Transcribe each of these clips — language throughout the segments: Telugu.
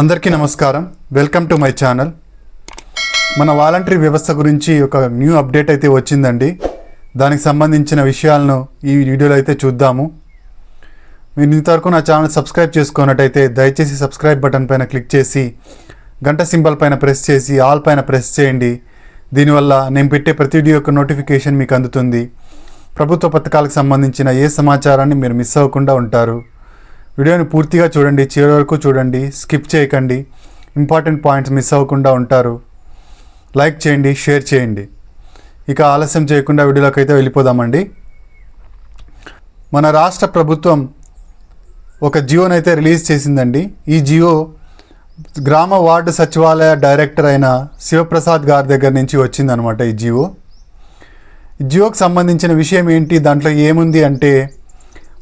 అందరికీ నమస్కారం. వెల్కమ్ టు మై ఛానల్ మన వాలంటరీ వ్యవస్థ గురించి ఒక న్యూ అప్డేట్ అయితే వచ్చిందండి. దానికి సంబంధించిన విషయాలను ఈ వీడియోలో అయితే చూద్దాము. మీరు ఇంతవరకు నా ఛానల్ సబ్స్క్రైబ్ చేసుకున్నట్టయితే దయచేసి సబ్స్క్రైబ్ బటన్ పైన క్లిక్ చేసి గంట సింబల్ పైన ప్రెస్ చేసి ఆల్ పైన ప్రెస్ చేయండి. దీనివల్ల నేను పెట్టే ప్రతి వీడియో యొక్క నోటిఫికేషన్ మీకు అందుతుంది. ప్రభుత్వ పథకాలకు సంబంధించిన ఏ సమాచారాన్ని మీరు మిస్ అవ్వకుండా ఉంటారు. వీడియోని పూర్తిగా చూడండి చివరి వరకు చూడండి స్కిప్ చేయకండి ఇంపార్టెంట్ పాయింట్స్ మిస్ అవ్వకుండా ఉంటారు. లైక్ చేయండి షేర్ చేయండి. ఇక ఆలస్యం చేయకుండా వీడియోలోకి అయితే వెళ్ళిపోదామండి. మన రాష్ట్ర ప్రభుత్వం ఒక జియోని అయితే రిలీజ్ చేసిందండి. ఈ జియో గ్రామ వార్డు సచివాలయ డైరెక్టర్ అయిన శివప్రసాద్ గారి దగ్గర నుంచి వచ్చిందనమాట ఈ జియో. జియోకి సంబంధించిన విషయం ఏంటి దాంట్లో ఏముంది అంటే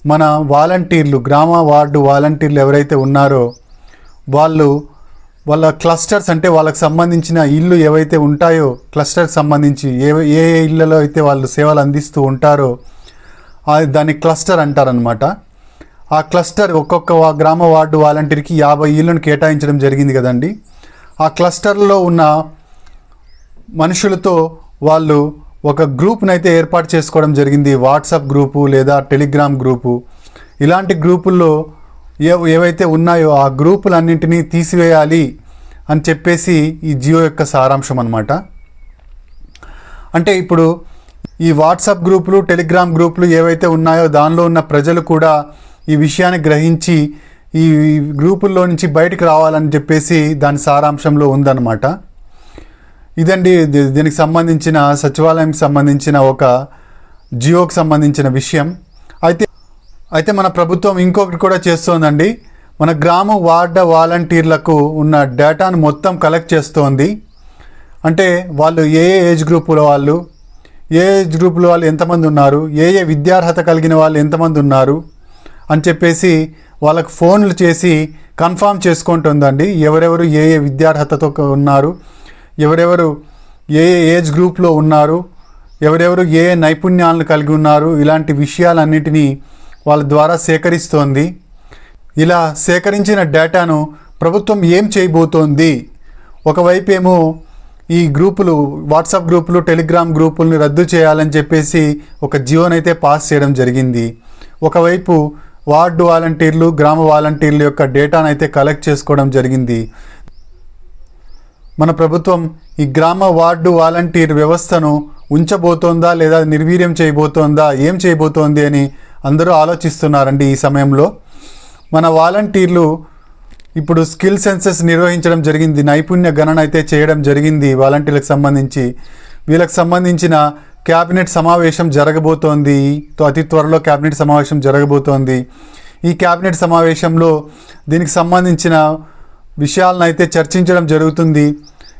మన వాలంటీర్లు గ్రామ వార్డు వాలంటీర్లు ఎవరైతే ఉన్నారో వాళ్ళు వాళ్ళ క్లస్టర్స్ అంటే వాళ్ళకి సంబంధించిన ఇల్లు ఏవైతే ఉంటాయో క్లస్టర్కి సంబంధించి ఏ ఏ ఇళ్ళలో అయితే వాళ్ళు సేవలు అందిస్తూ ఉంటారో దాన్ని క్లస్టర్ అంటారనమాట ఆ క్లస్టర్ ఒక్కొక్క గ్రామ వార్డు వాలంటీర్కి యాభై ఇళ్ళను కేటాయించడం జరిగింది కదండి. ఆ క్లస్టర్లో ఉన్న మనుషులతో వాళ్ళు ఒక గ్రూప్నైతే అయితే ఏర్పాటు చేసుకోవడం జరిగింది. వాట్సాప్ గ్రూపు లేదా టెలిగ్రామ్ గ్రూపు. ఇలాంటి గ్రూపుల్లో ఏ ఏవైతే ఉన్నాయో ఆ గ్రూపులన్నింటినీ తీసివేయాలి అని చెప్పేసి ఈ జియో యొక్క సారాంశం అనమాట అంటే ఇప్పుడు ఈ వాట్సాప్ గ్రూపులు టెలిగ్రామ్ గ్రూపులు ఏవైతే ఉన్నాయో దానిలో ఉన్న ప్రజలు కూడా ఈ విషయాన్ని గ్రహించి ఈ గ్రూపుల్లో నుంచి బయటకు రావాలని చెప్పేసి దాని సారాంశంలో ఉందన్నమాట. ఇదండి దీనికి సంబంధించిన సచివాలయంకి సంబంధించిన ఒక జియోకి సంబంధించిన విషయం. అయితే అయితే మన ప్రభుత్వం ఇంకొకటి కూడా చేస్తోందండి. మన గ్రామ వార్డ వాలంటీర్లకు ఉన్న డేటాను మొత్తం కలెక్ట్ చేస్తోంది. అంటే వాళ్ళు ఏ ఏ ఏజ్ గ్రూపుల వాళ్ళు ఏ ఏజ్ గ్రూపుల వాళ్ళు ఎంతమంది ఉన్నారు ఏ ఏ విద్యార్హత కలిగిన వాళ్ళు ఎంతమంది ఉన్నారు అని చెప్పేసి వాళ్ళకు ఫోన్లు చేసి కన్ఫామ్ చేసుకుంటుందండి. ఎవరెవరు ఏ ఏ విద్యార్హతతో ఉన్నారు ఎవరెవరు ఏ ఏజ్ గ్రూప్లో ఉన్నారు ఎవరెవరు ఏ నైపుణ్యాలను కలిగి ఉన్నారు ఇలాంటి విషయాలన్నిటినీ వాళ్ళ ద్వారా సేకరిస్తోంది. ఇలా సేకరించిన డేటాను ప్రభుత్వం ఏం చేయబోతోంది? ఒకవైపు ఏమో ఈ గ్రూపులు వాట్సాప్ గ్రూపులు టెలిగ్రామ్ గ్రూపుల్ని రద్దు చేయాలని చెప్పేసి ఒక జియోనైతే పాస్ చేయడం జరిగింది. ఒకవైపు వార్డు వాలంటీర్లు గ్రామ వాలంటీర్ల యొక్క డేటాను అయితే కలెక్ట్ చేసుకోవడం జరిగింది. మన ప్రభుత్వం ఈ గ్రామ వార్డు వాలంటీర్ వ్యవస్థను ఉంచబోతోందా లేదా నిర్వీర్యం చేయబోతోందా ఏం చేయబోతోంది అని అందరూ ఆలోచిస్తున్నారండి ఈ సమయంలో. మన వాలంటీర్లు ఇప్పుడు స్కిల్ సెన్సెస్ నిర్వహించడం జరిగింది నైపుణ్య గణన అయితే చేయడం జరిగింది వాలంటీర్లకు సంబంధించి. వీళ్ళకి సంబంధించిన క్యాబినెట్ సమావేశం జరగబోతోంది తో- అతి త్వరలో క్యాబినెట్ సమావేశం జరగబోతోంది. ఈ క్యాబినెట్ సమావేశంలో దీనికి సంబంధించిన విషయాలను అయితే చర్చించడం జరుగుతుంది.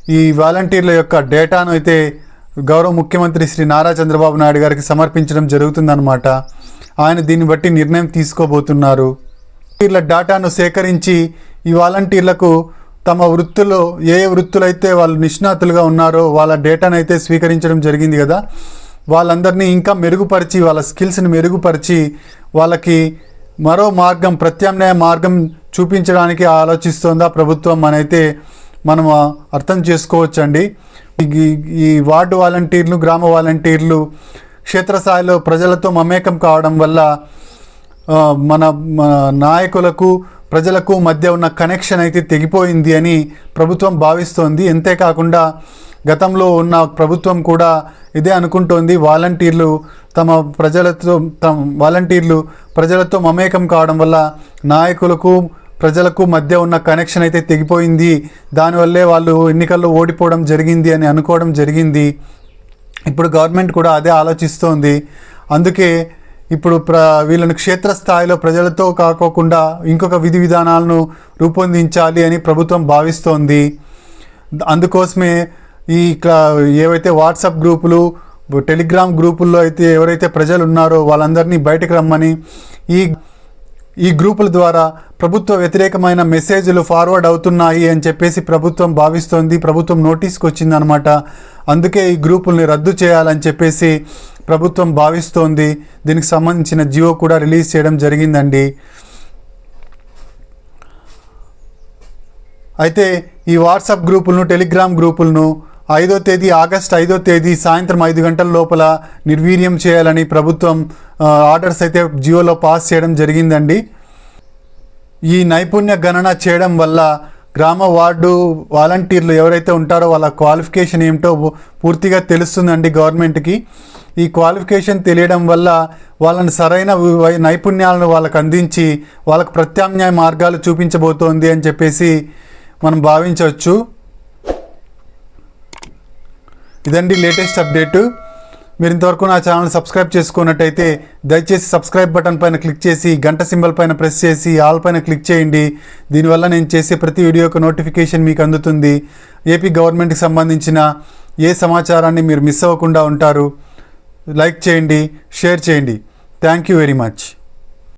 ఈ వాలంటీర్ల యొక్క డేటాను అయితే గౌరవ ముఖ్యమంత్రి శ్రీ నారా చంద్రబాబు నాయుడు గారికి సమర్పించడం జరుగుతుందన్నమాట. ఆయన దీన్ని బట్టి నిర్ణయం తీసుకోబోతున్నారు. వాలంటీర్ల డేటాను సేకరించి ఈ వాలంటీర్లకు తమ వృత్తుల్లో ఏ ఏ వృత్తులైతే వాళ్ళు నిష్ణాతులుగా ఉన్నారో వాళ్ళ డేటాను అయితే స్వీకరించడం జరిగింది కదా. వాళ్ళందరినీ ఇంకా మెరుగుపరిచి వాళ్ళ స్కిల్స్ని మెరుగుపరిచి వాళ్ళకి మరో మార్గం ప్రత్యామ్నాయ మార్గం చూపించడానికి ఆలోచిస్తోందా ప్రభుత్వం అనైతే మనం అర్థం చేసుకోవచ్చండి. ఈ- వార్డు వాలంటీర్లు గ్రామ వాలంటీర్లు క్షేత్రస్థాయిలో ప్రజలతో మమేకం కావడం వల్ల మన మన నాయకులకు ప్రజలకు మధ్య ఉన్న కనెక్షన్ అయితే తెగిపోయింది అని ప్రభుత్వం భావిస్తోంది. అంతేకాకుండా గతంలో ఉన్న ప్రభుత్వం కూడా ఇదే అనుకుంటోంది. వాలంటీర్లు తమ ప్రజలతో తమ వాలంటీర్లు ప్రజలతో మమేకం కావడం వల్ల నాయకులకు ప్రజలకు మధ్య ఉన్న కనెక్షన్ అయితే తెగిపోయింది. దానివల్లే వాళ్ళు ఎన్నికల్లో ఓడిపోవడం జరిగింది అని అనుకోవడం జరిగింది. ఇప్పుడు గవర్నమెంట్ కూడా అదే ఆలోచిస్తోంది. అందుకే ఇప్పుడు ప్ర వీళ్ళను క్షేత్రస్థాయిలో ప్రజలతో కాకోకుండా ఇంకొక విధి విధానాలను రూపొందించాలి అని ప్రభుత్వం భావిస్తోంది. అందుకోసమే ఈ ఏవైతే వాట్సాప్ గ్రూపులు టెలిగ్రామ్ గ్రూపుల్లో అయితే ఎవరైతే ప్రజలు ఉన్నారో వాళ్ళందరినీ బయటకు రమ్మని ఈ ఈ గ్రూపుల ద్వారా ప్రభుత్వ వ్యతిరేకమైన మెసేజ్లు ఫార్వర్డ్ అవుతున్నాయి అని చెప్పేసి ప్రభుత్వం భావిస్తోంది ప్రభుత్వం నోటీస్కి వచ్చిందనమాట అందుకే ఈ గ్రూపుల్ని రద్దు చేయాలని చెప్పేసి ప్రభుత్వం భావిస్తోంది. దీనికి సంబంధించిన జియో కూడా రిలీజ్ చేయడం జరిగిందండి. అయితే ఈ వాట్సాప్ గ్రూపులను టెలిగ్రామ్ గ్రూపులను ఐదో తేదీ ఆగస్ట్ ఐదో తేదీ సాయంత్రం ఐదు గంటల లోపల నిర్వీర్యం చేయాలని ప్రభుత్వం ఆర్డర్స్ అయితే జియోలో పాస్ చేయడం జరిగిందండి. ఈ నైపుణ్య గణన చేయడం వల్ల గ్రామ వార్డు వాలంటీర్లు ఎవరైతే ఉంటారో వాళ్ళ క్వాలిఫికేషన్ ఏమిటో పూర్తిగా తెలుస్తుందండి గవర్నమెంట్కి. ఈ క్వాలిఫికేషన్ తెలియడం వల్ల వాళ్ళని సరైన నైపుణ్యాలను వాళ్ళకు అందించి వాళ్ళకు ప్రత్యామ్నాయ మార్గాలు చూపించబోతోంది అని చెప్పేసి మనం భావించవచ్చు. ఇదండి లేటెస్ట్ అప్డేటు. మీరు ఇంతవరకు నా ఛానల్ సబ్స్క్రైబ్ చేసుకున్నట్టయితే దయచేసి సబ్స్క్రైబ్ బటన్ పైన క్లిక్ చేసి గంట సింబల్ పైన ప్రెస్ చేసి ఆల్ పైన క్లిక్ చేయండి. దీనివల్ల నేను చేసే ప్రతి వీడియోకి నోటిఫికేషన్ మీకు అందుతుంది. ఏపీ గవర్నమెంట్కి సంబంధించిన ఏ సమాచారాన్ని మీరు మిస్ అవ్వకుండా ఉంటారు లైక్ చేయండి షేర్ చేయండి. Thank you very much.